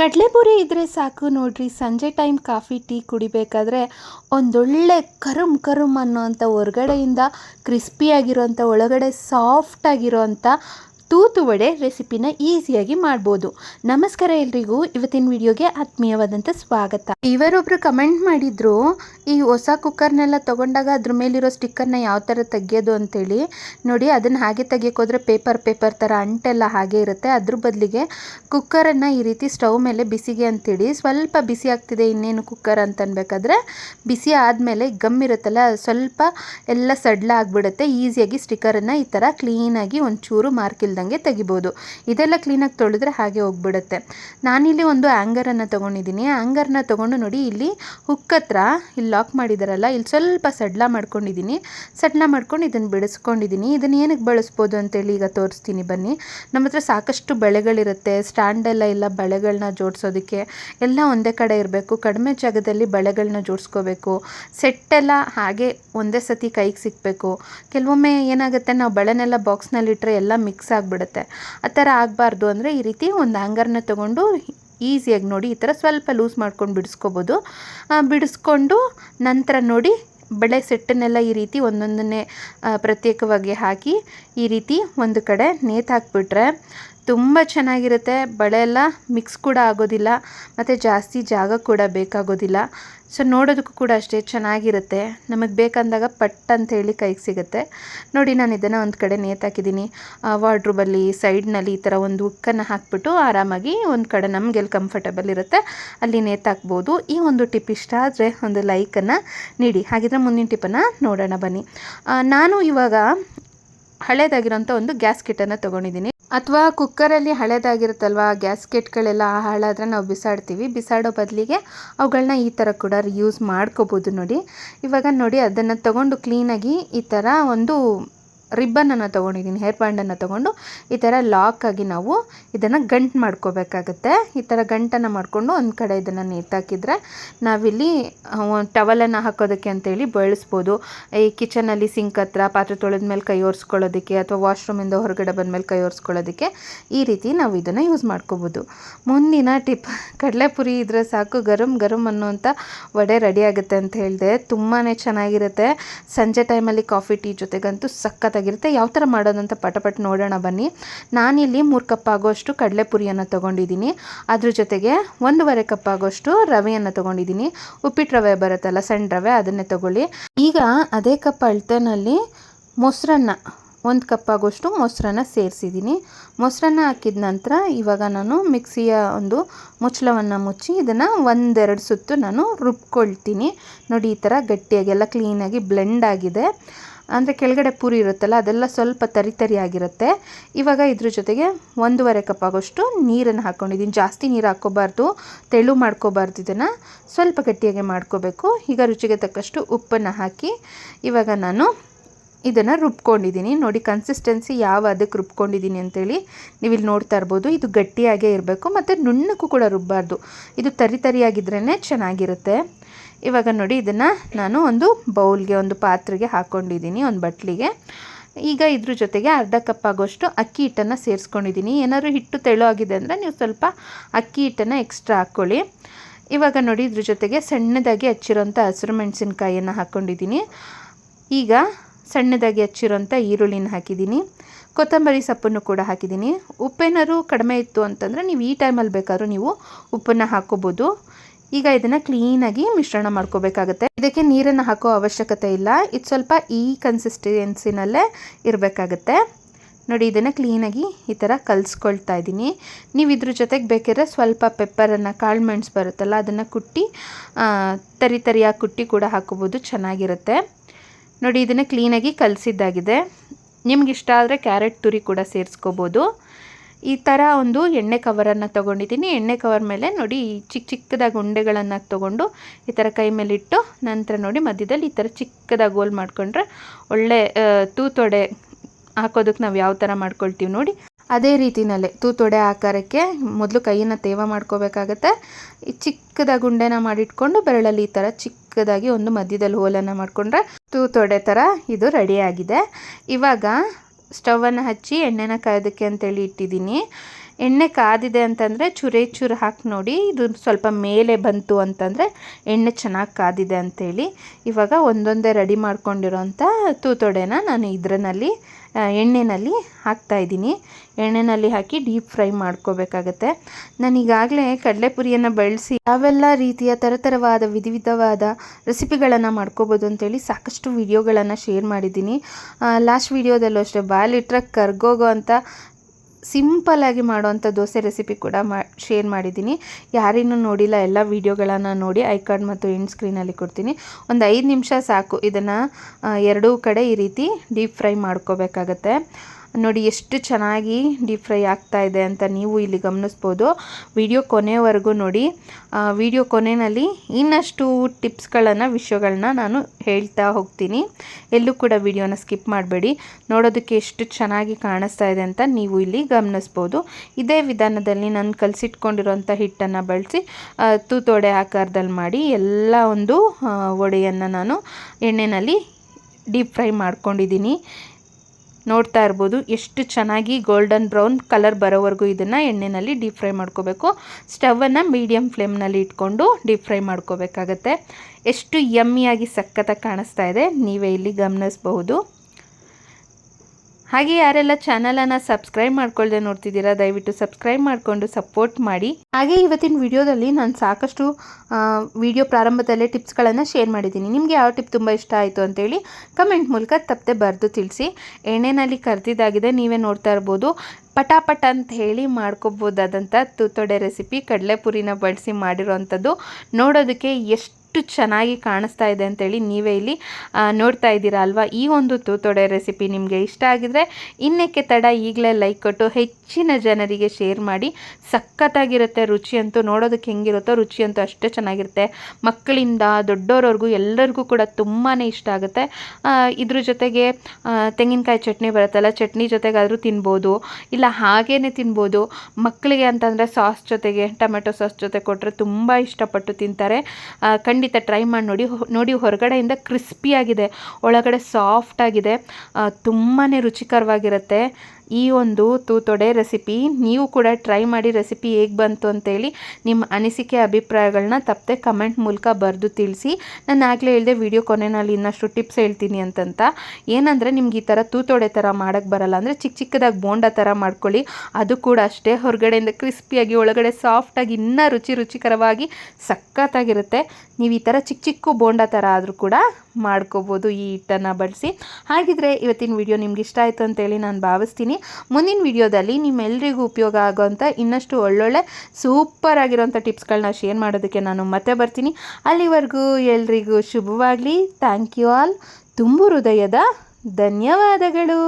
ಕಡಲೆಪುರಿ ಇದ್ದರೆ ಸಾಕು ನೋಡ್ರಿ. ಸಂಜೆ ಟೈಮ್ ಕಾಫಿ, ಟೀ ಕುಡಿಬೇಕಾದ್ರೆ ಒಂದೊಳ್ಳೆ ಕರುಮ್ ಕರುಮ್ ಅನ್ನೋವಂಥ ಹೊರ್ಗಡೆಯಿಂದ ಕ್ರಿಸ್ಪಿಯಾಗಿರೋವಂಥ, ಒಳಗಡೆ ಸಾಫ್ಟಾಗಿರೋಂಥ ತೂತು ವಡೆ ರೆಸಿಪಿನ ಈಸಿಯಾಗಿ ಮಾಡ್ಬೋದು. ನಮಸ್ಕಾರ ಎಲ್ರಿಗೂ. ಇವತ್ತಿನ ವಿಡಿಯೋಗೆ ಆತ್ಮೀಯವಾದಂಥ ಸ್ವಾಗತ. ಇವರೊಬ್ರು ಕಮೆಂಟ್ ಮಾಡಿದ್ರು, ಈ ಹೊಸ ಕುಕ್ಕರ್ನೆಲ್ಲ ತಗೊಂಡಾಗ ಅದ್ರ ಮೇಲಿರೋ ಸ್ಟಿಕ್ಕರ್ನ ಯಾವ ಥರ ತೆಗಿಯೋದು ಅಂತೇಳಿ. ನೋಡಿ, ಅದನ್ನು ಹಾಗೆ ತೆಗಿಯೋಕೋದ್ರೆ ಪೇಪರ್ ಪೇಪರ್ ಥರ ಅಂಟೆಲ್ಲ ಹಾಗೆ ಇರುತ್ತೆ. ಅದ್ರ ಬದಲಿಗೆ ಕುಕ್ಕರನ್ನು ಈ ರೀತಿ ಸ್ಟವ್ ಮೇಲೆ ಬಿಸಿಗೆ ಅಂತೇಳಿ, ಸ್ವಲ್ಪ ಬಿಸಿ ಆಗ್ತಿದೆ ಇನ್ನೇನು ಕುಕ್ಕರ್ ಅಂತ ಅನ್ಬೇಕಾದ್ರೆ ಬಿಸಿ ಆದಮೇಲೆ ಗಮ್ ಇರುತ್ತಲ್ಲ, ಸ್ವಲ್ಪ ಎಲ್ಲ ಸಡ್ಲ ಆಗಿಬಿಡುತ್ತೆ. ಈಸಿಯಾಗಿ ಸ್ಟಿಕ್ಕರನ್ನು ಈ ಥರ ಕ್ಲೀನಾಗಿ ಒಂಚೂರು ಮಾರ್ಕ್ ಇಲ್ದಂಗೆ ತೆಗಿಬೋದು. ಇದೆಲ್ಲ ಕ್ಲೀನಾಗಿ ತೊಳೆದ್ರೆ ಹಾಗೆ ಹೋಗ್ಬಿಡುತ್ತೆ. ನಾನಿಲ್ಲಿ ಒಂದು ಆ್ಯಂಗರನ್ನು ತೊಗೊಂಡಿದ್ದೀನಿ. ಆ್ಯಂಗರ್ನ ತೊಗೊಂಡು ನೋಡಿ, ಇಲ್ಲಿ ಹುಕ್ ಹತ್ರ ಇಲ್ಲಿ ಲಾಕ್ ಮಾಡಿದಾರಲ್ಲ, ಇಲ್ಲಿ ಸ್ವಲ್ಪ ಸಡ್ಲ ಮಾಡ್ಕೊಂಡಿದ್ದೀನಿ. ಸಡ್ಲ ಮಾಡ್ಕೊಂಡು ಇದನ್ನು ಬಿಡಿಸ್ಕೊಂಡಿದ್ದೀನಿ. ಇದನ್ನು ಏನಕ್ಕೆ ಬಳಸ್ಬೋದು ಅಂತೇಳಿ ಈಗ ತೋರಿಸ್ತೀನಿ ಬನ್ನಿ. ನಮ್ಮ ಹತ್ರ ಸಾಕಷ್ಟು ಬಳೆಗಳಿರುತ್ತೆ. ಸ್ಟ್ಯಾಂಡೆಲ್ಲ ಇಲ್ಲ ಬಳೆಗಳನ್ನ ಜೋಡಿಸೋದಕ್ಕೆ. ಎಲ್ಲ ಒಂದೇ ಕಡೆ ಇರಬೇಕು. ಕಡಿಮೆ ಜಾಗದಲ್ಲಿ ಬಳೆಗಳನ್ನ ಜೋಡಿಸ್ಕೋಬೇಕು. ಸೆಟ್ಟೆಲ್ಲ ಹಾಗೆ ಒಂದೇ ಸತಿ ಕೈಗೆ ಸಿಕ್ಕಬೇಕು ಕೆಲವೊಮ್ಮೆ ಏನಾಗುತ್ತೆ, ನಾವು ಬಳೆನೆಲ್ಲ ಬಾಕ್ಸ್ನಲ್ಲಿಟ್ಟರೆ ಎಲ್ಲ ಮಿಕ್ಸ್ ಆಗಿಬಿಡುತ್ತೆ. ಆ ಥರ ಆಗಬಾರ್ದು ಅಂದರೆ ಈ ರೀತಿ ಒಂದು ಹ್ಯಾಂಗರ್ನ ತೊಗೊಂಡು ಈಸಿಯಾಗಿ ನೋಡಿ ಈ ಥರ ಸ್ವಲ್ಪ ಲೂಸ್ ಮಾಡ್ಕೊಂಡು ಬಿಡಿಸ್ಕೋಬೋದು. ಬಿಡಿಸ್ಕೊಂಡು ನಂತರ ನೋಡಿ ಬಳೆ ಸೆಟ್ಟನ್ನೆಲ್ಲ ಈ ರೀತಿ ಒಂದೊಂದನ್ನೇ ಪ್ರತ್ಯೇಕವಾಗಿ ಹಾಕಿ ಈ ರೀತಿ ಒಂದು ಕಡೆ ನೇತು ಹಾಕ್ಬಿಟ್ರೆ ತುಂಬ ಚೆನ್ನಾಗಿರುತ್ತೆ. ಬಳೆ ಎಲ್ಲ ಮಿಕ್ಸ್ ಕೂಡ ಆಗೋದಿಲ್ಲ. ಮತ್ತು ಜಾಸ್ತಿ ಜಾಗ ಕೂಡ ಬೇಕಾಗೋದಿಲ್ಲ. ಸೊ ನೋಡೋದಕ್ಕೂ ಕೂಡ ಅಷ್ಟೇ ಚೆನ್ನಾಗಿರುತ್ತೆ. ನಮಗೆ ಬೇಕಂದಾಗ ಪಟ್ ಅಂತ ಹೇಳಿ ಕೈಗೆ ಸಿಗುತ್ತೆ. ನೋಡಿ, ನಾನು ಇದನ್ನು ಒಂದು ಕಡೆ ನೇತಾಕಿದ್ದೀನಿ ವಾರ್ಡ್ರೂಬಲ್ಲಿ ಸೈಡ್ನಲ್ಲಿ ಈ ಥರ ಒಂದು ಉಕ್ಕನ್ನು ಹಾಕ್ಬಿಟ್ಟು ಆರಾಮಾಗಿ ಒಂದು ಕಡೆ ನಮಗೆಲ್ಲಿ ಕಂಫರ್ಟಬಲ್ ಇರುತ್ತೆ. ಅಲ್ಲಿ ನೇತಾಕ್ಬೋದು ಈ ಒಂದು ಟಿಪ್ ಇಷ್ಟ ಆದರೆ ಒಂದು ಲೈಕನ್ನು ನೀಡಿ. ಹಾಗಿದ್ರೆ ಮುಂದಿನ ಟಿಪ್ಪನ್ನು ನೋಡೋಣ ಬನ್ನಿ. ನಾನು ಇವಾಗ ಹಳೇದಾಗಿರೋಂಥ ಒಂದು ಗ್ಯಾಸ್ ಕಿಟ್ಟನ್ನು ತೊಗೊಂಡಿದ್ದೀನಿ. ಅಥವಾ ಕುಕ್ಕರಲ್ಲಿ ಹಳೇದಾಗಿರುತ್ತಲ್ವ ಗ್ಯಾಸ್ಕೆಟ್ಗಳೆಲ್ಲ ಹಾಳಾದರೆ ನಾವು ಬಿಸಾಡ್ತೀವಿ. ಬಿಸಾಡೋ ಬದಲಿಗೆ ಅವುಗಳನ್ನ ಈ ಥರ ಕೂಡ ಯೂಸ್ ಮಾಡ್ಕೋಬೋದು ನೋಡಿ. ಇವಾಗ ನೋಡಿ ಅದನ್ನು ತಗೊಂಡು ಕ್ಲೀನಾಗಿ ಈ ಥರ ಒಂದು ರಿಬ್ಬನನ್ನು ತೊಗೊಂಡಿದ್ದೀನಿ, ಹೇರ್ ಬ್ಯಾಂಡನ್ನು ತೊಗೊಂಡು. ಈ ಥರ ಲಾಕಾಗಿ ನಾವು ಇದನ್ನು ಗಂಟು ಮಾಡ್ಕೋಬೇಕಾಗತ್ತೆ. ಈ ಥರ ಗಂಟನ್ನು ಮಾಡಿಕೊಂಡು ಒಂದು ಕಡೆ ಇದನ್ನು ನೇತಾಕಿದ್ರೆ ನಾವಿಲ್ಲಿ ಟವಲನ್ನು ಹಾಕೋದಕ್ಕೆ ಅಂತೇಳಿ ಬಳಸ್ಬೋದು. ಈ ಕಿಚನಲ್ಲಿ ಸಿಂಕ್ ಹತ್ರ ಪಾತ್ರೆ ತೊಳೆದ ಮೇಲೆ ಕೈ ಒರೆಸ್ಕೊಳ್ಳೋದಕ್ಕೆ ಅಥವಾ ವಾಶ್ರೂಮಿಂದ ಹೊರಗಡೆ ಬಂದಮೇಲೆ ಕೈ ಒರೆಸ್ಕೊಳ್ಳೋದಕ್ಕೆ ಈ ರೀತಿ ನಾವು ಇದನ್ನು ಯೂಸ್ ಮಾಡ್ಕೋಬೋದು. ಮುಂದಿನ ಟಿಪ್, ಕಡಲೆಪುರಿ ಇದ್ರೆ ಸಾಕು, ಗರಂ ಗರಂ ಅನ್ನುವಂಥ ವಡೆ ರೆಡಿ ಆಗುತ್ತೆ ಅಂತ ಹೇಳಿದೆ. ತುಂಬಾ ಚೆನ್ನಾಗಿರುತ್ತೆ. ಸಂಜೆ ಟೈಮಲ್ಲಿ ಕಾಫಿ, ಟೀ ಜೊತೆಗಂತೂ ಸಖತ್ತಾಗಿರುತ್ತೆ ಯಾವ ಥರ ಮಾಡೋದಂತ ಪಟಪಟ್ ನೋಡೋಣ ಬನ್ನಿ. ನಾನಿಲ್ಲಿ ಮೂರು ಕಪ್ ಆಗೋಷ್ಟು ಕಡಲೆಪುರಿಯನ್ನು ತೊಗೊಂಡಿದ್ದೀನಿ. ಅದ್ರ ಜೊತೆಗೆ ಒಂದೂವರೆ ಕಪ್ ಆಗೋಷ್ಟು ರವೆಯನ್ನು ತೊಗೊಂಡಿದ್ದೀನಿ. ಉಪ್ಪಿಟ್ಟು ರವೆ ಬರುತ್ತಲ್ಲ, ಸಣ್ಣ ರವೆ ಅದನ್ನೇ ತಗೊಳ್ಳಿ. ಈಗ ಅದೇ ಕಪ್ ಅಳತೆನಲ್ಲಿ ಮೊಸರನ್ನ, ಒಂದು ಕಪ್ ಆಗೋಷ್ಟು ಮೊಸರನ್ನ ಸೇರಿಸಿದ್ದೀನಿ. ಮೊಸರನ್ನ ಹಾಕಿದ ನಂತರ ಇವಾಗ ನಾನು ಮಿಕ್ಸಿಯ ಒಂದು ಮುಚ್ಚಳವನ್ನು ಮುಚ್ಚಿ ಇದನ್ನು ಒಂದೆರಡು ಸುತ್ತು ನಾನು ರುಬ್ಕೊಳ್ತೀನಿ. ನೋಡಿ ಈ ಥರ ಗಟ್ಟಿಯಾಗಿ, ಎಲ್ಲ ಕ್ಲೀನಾಗಿ ಬ್ಲೆಂಡ್ ಆಗಿದೆ. ಅಂದರೆ ಕೆಳಗಡೆ ಪೂರಿ ಇರುತ್ತಲ್ಲ, ಅದೆಲ್ಲ ಸ್ವಲ್ಪ ತರಿ ಆಗಿರುತ್ತೆ. ಇವಾಗ ಇದ್ರ ಜೊತೆಗೆ ಒಂದೂವರೆ ಕಪ್ ಆಗೋಷ್ಟು ನೀರನ್ನು ಹಾಕ್ಕೊಂಡಿದ್ದೀನಿ ಜಾಸ್ತಿ ನೀರು ಹಾಕ್ಕೋಬಾರ್ದು, ತೆಳು ಮಾಡ್ಕೋಬಾರ್ದು ಇದನ್ನು. ಸ್ವಲ್ಪ ಗಟ್ಟಿಯಾಗಿ ಮಾಡ್ಕೋಬೇಕು. ಈಗ ರುಚಿಗೆ ತಕ್ಕಷ್ಟು ಉಪ್ಪನ್ನು ಹಾಕಿ ಇವಾಗ ನಾನು ಇದನ್ನು ರುಬ್ಕೊಂಡಿದ್ದೀನಿ. ನೋಡಿ ಕನ್ಸಿಸ್ಟೆನ್ಸಿ ಯಾವ ಅದಕ್ಕೆ ರುಬ್ಕೊಂಡಿದ್ದೀನಿ ಅಂತೇಳಿ ನೀವು ಇಲ್ಲಿ ನೋಡ್ತಾ ಇರ್ಬೋದು. ಇದು ಗಟ್ಟಿಯಾಗೇ ಇರಬೇಕು, ಮತ್ತು ನುಣ್ಣಕ್ಕೂ ಕೂಡ ರುಬ್ಬಾರ್ದು. ಇದು ತರಿ ತರಿಯಾಗಿದ್ರೇ ಚೆನ್ನಾಗಿರುತ್ತೆ. ಇವಾಗ ನೋಡಿ, ಇದನ್ನು ನಾನು ಒಂದು ಬೌಲ್ಗೆ ಒಂದು ಪಾತ್ರೆಗೆ ಹಾಕ್ಕೊಂಡಿದ್ದೀನಿ ಒಂದು ಬಟ್ಲಿಗೆ. ಈಗ ಇದ್ರ ಜೊತೆಗೆ ಅರ್ಧ ಕಪ್ ಆಗೋಷ್ಟು ಅಕ್ಕಿ ಹಿಟ್ಟನ್ನು ಸೇರಿಸ್ಕೊಂಡಿದ್ದೀನಿ. ಏನಾದರೂ ಹಿಟ್ಟು ತೆಳು ಆಗಿದೆ ಅಂದರೆ ನೀವು ಸ್ವಲ್ಪ ಅಕ್ಕಿ ಹಿಟ್ಟನ್ನು ಎಕ್ಸ್ಟ್ರಾ ಹಾಕ್ಕೊಳ್ಳಿ ಇವಾಗ ನೋಡಿ, ಇದ್ರ ಜೊತೆಗೆ ಸಣ್ಣದಾಗಿ ಹಚ್ಚಿರೋಂಥ ಹಸಿರು ಮೆಣಸಿನ್ಕಾಯಿಯನ್ನು ಹಾಕ್ಕೊಂಡಿದ್ದೀನಿ ಈಗ ಸಣ್ಣದಾಗಿ ಹಚ್ಚಿರೋಂಥ ಈರುಳ್ಳಿನ ಹಾಕಿದ್ದೀನಿ. ಕೊತ್ತಂಬರಿ ಸೊಪ್ಪನ್ನು ಕೂಡ ಹಾಕಿದ್ದೀನಿ. ಉಪ್ಪೇನಾದ್ರು ಕಡಿಮೆ ಇತ್ತು ಅಂತಂದರೆ ನೀವು ಈ ಟೈಮಲ್ಲಿ ಬೇಕಾದ್ರೂ ನೀವು ಉಪ್ಪನ್ನು ಹಾಕ್ಕೋಬೋದು ಈಗ ಇದನ್ನು ಕ್ಲೀನಾಗಿ ಮಿಶ್ರಣ ಮಾಡ್ಕೋಬೇಕಾಗುತ್ತೆ. ಇದಕ್ಕೆ ನೀರನ್ನು ಹಾಕೋ ಅವಶ್ಯಕತೆ ಇಲ್ಲ. ಇದು ಸ್ವಲ್ಪ ಈ ಕನ್ಸಿಸ್ಟೆನ್ಸಿನಲ್ಲೇ ಇರಬೇಕಾಗತ್ತೆ. ನೋಡಿ, ಇದನ್ನು ಕ್ಲೀನಾಗಿ ಈ ಥರ ಕಲಿಸ್ಕೊಳ್ತಾ ಇದ್ದೀನಿ. ನೀವು ಇದ್ರ ಜೊತೆಗೆ ಬೇಕಿದ್ರೆ ಸ್ವಲ್ಪ ಪೆಪ್ಪರನ್ನು ಕಾಳು ಮೆಣಸು ಬರುತ್ತಲ್ಲ, ಅದನ್ನು ಕುಟ್ಟಿ ತರಿ ತರಿಯಾಗಿ ಕುಟ್ಟಿ ಕೂಡ ಹಾಕೋಬೋದು, ಚೆನ್ನಾಗಿರುತ್ತೆ. ನೋಡಿ, ಇದನ್ನು ಕ್ಲೀನಾಗಿ ಕಲಸಿದ್ದಾಗಿದೆ. ನಿಮ್ಗೆ ಇಷ್ಟ ಆದರೆ ಕ್ಯಾರೆಟ್ ತುರಿ ಕೂಡ ಸೇರಿಸ್ಕೋಬೋದು. ಈ ಥರ ಒಂದು ಎಣ್ಣೆ ಕವರನ್ನು ತೊಗೊಂಡಿದ್ದೀನಿ. ಎಣ್ಣೆ ಕವರ್ ಮೇಲೆ ನೋಡಿ ಚಿಕ್ಕ ಚಿಕ್ಕದಾಗಿ ಉಂಡೆಗಳನ್ನು ತೊಗೊಂಡು ಈ ಥರ ಕೈ ಮೇಲೆ ಇಟ್ಟು ನಂತರ ನೋಡಿ ಮಧ್ಯದಲ್ಲಿ ಈ ಥರ ಚಿಕ್ಕದಾಗಿ ಗೋಲ್ ಮಾಡಿಕೊಂಡ್ರೆ ಒಳ್ಳೆ ತೂತೊಡೆ ಹಾಕೋದಕ್ಕೆ ನಾವು ಯಾವ ಥರ ಮಾಡ್ಕೊಳ್ತೀವಿ ನೋಡಿ. ಅದೇ ರೀತಿನಲ್ಲೇ ತೂತೊಡೆ ಆಕಾರಕ್ಕೆ ಮೊದಲು ಕೈಯನ್ನು ತೇವ ಮಾಡ್ಕೋಬೇಕಾಗತ್ತೆ. ಈ ಚಿಕ್ಕದಾಗಿ ಉಂಡೆನ ಮಾಡಿಟ್ಕೊಂಡು ಬೆರಳಲ್ಲಿ ಈ ಥರ ಚಿಕ್ಕದಾಗಿ ಒಂದು ಮಧ್ಯದಲ್ಲಿ ಹೋಲನ್ನು ಮಾಡಿಕೊಂಡ್ರೆ ತೂತೊಡೆ ಥರ ಇದು ರೆಡಿಯಾಗಿದೆ ಇವಾಗ ಸ್ಟವನ್ನು ಹಚ್ಚಿ ಎಣ್ಣೆನ ಕಾಯೋದಕ್ಕೆ ಅಂತೇಳಿ ಇಟ್ಟಿದ್ದೀನಿ. ಎಣ್ಣೆ ಕಾದಿದೆ ಅಂತಂದರೆ ಚೂರೇ ಚೂರು ಹಾಕಿ ನೋಡಿ, ಇದು ಸ್ವಲ್ಪ ಮೇಲೆ ಬಂತು ಅಂತಂದರೆ ಎಣ್ಣೆ ಚೆನ್ನಾಗಿ ಕಾದಿದೆ ಅಂಥೇಳಿ ಇವಾಗ ಒಂದೊಂದೇ ರೆಡಿ ಮಾಡ್ಕೊಂಡಿರೋಂಥ ತೂತೊಡೆನ ನಾನು ಇದರಲ್ಲಿ ಎಣ್ಣೆಯಲ್ಲಿ ಹಾಕ್ತಾಯಿದ್ದೀನಿ ಎಣ್ಣೆಯಲ್ಲಿ ಹಾಕಿ ಡೀಪ್ ಫ್ರೈ ಮಾಡ್ಕೋಬೇಕಾಗತ್ತೆ. ನಾನು ಈಗಾಗಲೇ ಕಡಲೆಪುರಿಯನ್ನು ಬಳಸಿ ಯಾವೆಲ್ಲ ರೀತಿಯ ಥರ ಥರವಾದ ವಿಧ ವಿಧವಾದ ರೆಸಿಪಿಗಳನ್ನು ಮಾಡ್ಕೋಬೋದು ಅಂತೇಳಿ ಸಾಕಷ್ಟು ವಿಡಿಯೋಗಳನ್ನು ಶೇರ್ ಮಾಡಿದ್ದೀನಿ. ಲಾಸ್ಟ್ ವಿಡಿಯೋದಲ್ಲೂ ಅಷ್ಟೇ ಬಾಲಿಟ್ರೆ ಕರ್ಗೋಗೋ ಅಂತ ಸಿಂಪಲ್ಲಾಗಿ ಮಾಡುವಂಥ ದೋಸೆ ರೆಸಿಪಿ ಕೂಡ ಮಾ, ಶೇರ್ ಮಾಡಿದ್ದೀನಿ. ಯಾರಿನ್ನೂ ನೋಡಿಲ್ಲ, ಎಲ್ಲ ವೀಡಿಯೋಗಳನ್ನು ನೋಡಿ ಐ ಕಾರ್ಡ್ ಮತ್ತು ಎಂಡ್ ಸ್ಕ್ರೀನಲ್ಲಿ ಕೊಡ್ತೀನಿ. ಒಂದು ಐದು ನಿಮಿಷ ಸಾಕು. ಇದನ್ನು ಎರಡೂ ಕಡೆ ಈ ರೀತಿ ಡೀಪ್ ಫ್ರೈ ಮಾಡ್ಕೋಬೇಕಾಗತ್ತೆ. ನೋಡಿ ಎಷ್ಟು ಚೆನ್ನಾಗಿ ಡೀಪ್ ಫ್ರೈ ಆಗ್ತಾ ಇದೆ ಅಂತ ನೀವು ಇಲ್ಲಿ ಗಮನಿಸ್ಬೋದು. ವಿಡಿಯೋ ಕೊನೆವರೆಗೂ ನೋಡಿ. ವಿಡಿಯೋ ಕೊನೆಯಲ್ಲಿ ಇನ್ನಷ್ಟು ಟಿಪ್ಸ್ಗಳನ್ನು, ವಿಷಯಗಳನ್ನ ನಾನು ಹೇಳ್ತಾ ಹೋಗ್ತೀನಿ. ಎಲ್ಲೂ ಕೂಡ ವಿಡಿಯೋನ ಸ್ಕಿಪ್ ಮಾಡಬೇಡಿ. ನೋಡೋದಕ್ಕೆ ಎಷ್ಟು ಚೆನ್ನಾಗಿ ಕಾಣಿಸ್ತಾ ಇದೆ ಅಂತ ನೀವು ಇಲ್ಲಿ ಗಮನಿಸ್ಬೋದು. ಇದೇ ವಿಧಾನದಲ್ಲಿ ನಾನು ಕಲಸಿಟ್ಕೊಂಡಿರೋಂಥ ಹಿಟ್ಟನ್ನು ಬಳಸಿ ತೂತೊಡೆ ಆಕಾರದಲ್ಲಿ ಮಾಡಿ ಎಲ್ಲ ಒಂದು ಒಡೆಯನ್ನು ನಾನು ಎಣ್ಣೆಯಲ್ಲಿ ಡೀಪ್ ಫ್ರೈ ಮಾಡ್ಕೊಂಡಿದ್ದೀನಿ. ನೋಡ್ತಾ ಇರ್ಬೋದು ಎಷ್ಟು ಚೆನ್ನಾಗಿ ಗೋಲ್ಡನ್ ಬ್ರೌನ್ ಕಲರ್ ಬರೋವರೆಗೂ ಇದನ್ನು ಎಣ್ಣೆಯಲ್ಲಿ ಡೀಪ್ ಫ್ರೈ ಮಾಡ್ಕೋಬೇಕು. ಸ್ಟವನ್ನು ಮೀಡಿಯಮ್ ಫ್ಲೇಮ್ನಲ್ಲಿ ಇಟ್ಕೊಂಡು ಡೀಪ್ ಫ್ರೈ ಮಾಡ್ಕೋಬೇಕಾಗತ್ತೆ. ಎಷ್ಟು ಯಮ್ಮಿಯಾಗಿ ಸಖತ್ತಾಗಿ ಕಾಣಿಸ್ತಾ ಇದೆ. ನೀವೇ ಇಲ್ಲಿ ಗಮನಿಸಬಹುದು. ಹಾಗೆ ಯಾರೆಲ್ಲ ಚಾನಲನ್ನು ಸಬ್ಸ್ಕ್ರೈಬ್ ಮಾಡ್ಕೊಳ್ದೆ ನೋಡ್ತಿದ್ದೀರಾ, ದಯವಿಟ್ಟು ಸಬ್ಸ್ಕ್ರೈಬ್ ಮಾಡಿಕೊಂಡು ಸಪೋರ್ಟ್ ಮಾಡಿ. ಹಾಗೆ ಇವತ್ತಿನ ವಿಡಿಯೋದಲ್ಲಿ ನಾನು ಸಾಕಷ್ಟು ವಿಡಿಯೋ ಪ್ರಾರಂಭದಲ್ಲೇ ಟಿಪ್ಸ್ಗಳನ್ನು ಶೇರ್ ಮಾಡಿದ್ದೀನಿ. ನಿಮಗೆ ಯಾವ ಟಿಪ್ ತುಂಬ ಇಷ್ಟ ಆಯಿತು ಅಂತೇಳಿ ಕಮೆಂಟ್ ಮೂಲಕ ತಪ್ಪದೆ ಬರೆದು ತಿಳಿಸಿ. ಎಣ್ಣೆನಲ್ಲಿ ಕರೆದಿದ್ದಾಗಿದೆ, ನೀವೇ ನೋಡ್ತಾ ಇರ್ಬೋದು. ಪಟಾಪಟ ಅಂತ ಹೇಳಿ ಮಾಡ್ಕೋಬೋದಾದಂಥ ತೂತೊಡೆ ರೆಸಿಪಿ ಕಡಲೆಪುರಿನ ಬಳಸಿ ಮಾಡಿರೋವಂಥದ್ದು. ನೋಡೋದಕ್ಕೆ ಎಷ್ಟು ಎಷ್ಟು ಚೆನ್ನಾಗಿ ಕಾಣಿಸ್ತಾ ಇದೆ ಅಂತೇಳಿ ನೀವೇ ಇಲ್ಲಿ ನೋಡ್ತಾ ಇದ್ದೀರಾ ಅಲ್ವಾ? ಈ ಒಂದು ತೂತೊಡೆ ರೆಸಿಪಿ ನಿಮಗೆ ಇಷ್ಟ ಆಗಿದ್ರೆ ಇನ್ನಕ್ಕೆ ತಡ ಈಗಲೇ ಲೈಕ್ ಕೊಟ್ಟು ಹೆಚ್ಚಿನ ಜನರಿಗೆ ಶೇರ್ ಮಾಡಿ. ಸಖತ್ತಾಗಿರುತ್ತೆ ರುಚಿ ಅಂತೂ, ನೋಡೋದಕ್ಕೆ ಹೆಂಗಿರುತ್ತೋ ರುಚಿ ಅಂತೂ ಅಷ್ಟೇ ಚೆನ್ನಾಗಿರುತ್ತೆ. ಮಕ್ಕಳಿಂದ, ದೊಡ್ಡೋರವ್ರಿಗೂ ಎಲ್ಲರಿಗೂ ಕೂಡ ತುಂಬಾ ಇಷ್ಟ ಆಗುತ್ತೆ. ಇದ್ರ ಜೊತೆಗೆ ತೆಂಗಿನಕಾಯಿ ಚಟ್ನಿ ಬರುತ್ತಲ್ಲ, ಚಟ್ನಿ ಜೊತೆಗಾದರೂ ತಿನ್ಬೋದು, ಇಲ್ಲ ಹಾಗೇ ತಿನ್ಬೋದು. ಮಕ್ಕಳಿಗೆ ಅಂತಂದರೆ ಸಾಸ್ ಜೊತೆಗೆ, ಟೊಮೆಟೊ ಸಾಸ್ ಜೊತೆ ಕೊಟ್ಟರೆ ತುಂಬ ಇಷ್ಟಪಟ್ಟು ತಿಂತಾರೆ. ಖಂಡಿತ ಟ್ರೈ ಮಾಡಿ ನೋಡಿ ನೋಡಿ ಹೊರಗಡೆಯಿಂದ ಕ್ರಿಸ್ಪಿಯಾಗಿದೆ ಒಳಗಡೆ ಸಾಫ್ಟಾಗಿದೆ ತುಂಬಾ ರುಚಿಕರವಾಗಿರುತ್ತೆ. ಈ ಒಂದು ತೂತೊಡೆ ರೆಸಿಪಿ ನೀವು ಕೂಡ ಟ್ರೈ ಮಾಡಿ ರೆಸಿಪಿ ಹೇಗೆ ಬಂತು ಅಂತೇಳಿ ನಿಮ್ಮ ಅನಿಸಿಕೆ ಅಭಿಪ್ರಾಯಗಳನ್ನ ತಪ್ಪದೆ ಕಮೆಂಟ್ ಮೂಲಕ ಬರೆದು ತಿಳಿಸಿ. ನಾನು ಆಗಲೇ ಹೇಳಿದೆ ವಿಡಿಯೋ ಕೊನೆಯಲ್ಲಿ ಇನ್ನಷ್ಟು ಟಿಪ್ಸ್ ಹೇಳ್ತೀನಿ ಅಂತಂತ. ಏನಂದರೆ ನಿಮ್ಗೆ ಈ ಥರ ತೂತೊಡೆ ಥರ ಮಾಡೋಕ್ಕೆ ಬರಲ್ಲ. ಅಂದರೆ ಚಿಕ್ಕ ಚಿಕ್ಕದಾಗಿ ಬೋಂಡ ಥರ ಮಾಡ್ಕೊಳ್ಳಿ. ಅದು ಕೂಡ ಅಷ್ಟೇ ಹೊರಗಡೆಯಿಂದ ಕ್ರಿಸ್ಪಿಯಾಗಿ ಒಳಗಡೆ ಸಾಫ್ಟಾಗಿ ಇನ್ನೂ ರುಚಿ ರುಚಿಕರವಾಗಿ ಸಖತ್ತಾಗಿರುತ್ತೆ. ನೀವು ಈ ಥರ ಚಿಕ್ಕ ಚಿಕ್ಕ ಬೋಂಡ ಥರ ಆದರೂ ಕೂಡ ಮಾಡ್ಕೋಬೋದು ಈ ಹಿಟ್ಟನ್ನು ಬಳಸಿ. ಹಾಗಿದ್ರೆ ಇವತ್ತಿನ ವಿಡಿಯೋ ನಿಮ್ಗೆ ಇಷ್ಟ ಆಯಿತು ಅಂತೇಳಿ ನಾನು ಭಾವಿಸ್ತೀನಿ. ಮುಂದಿನ ವಿಡಿಯೋದಲ್ಲಿ ನಿಮ್ಮೆಲ್ಲರಿಗೂ ಉಪಯೋಗ ಆಗೋವಂಥ ಇನ್ನಷ್ಟು ಒಳ್ಳೊಳ್ಳೆ ಸೂಪರ್ ಆಗಿರೋಂಥ ಟಿಪ್ಸ್ಗಳನ್ನ ಶೇರ್ ಮಾಡೋದಕ್ಕೆ ನಾನು ಮತ್ತೆ ಬರ್ತೀನಿ. ಅಲ್ಲಿವರೆಗೂ ಎಲ್ರಿಗೂ ಶುಭವಾಗಲಿ. ಥ್ಯಾಂಕ್ ಯು ಆಲ್ ತುಂಬು ಹೃದಯದ ಧನ್ಯವಾದಗಳು.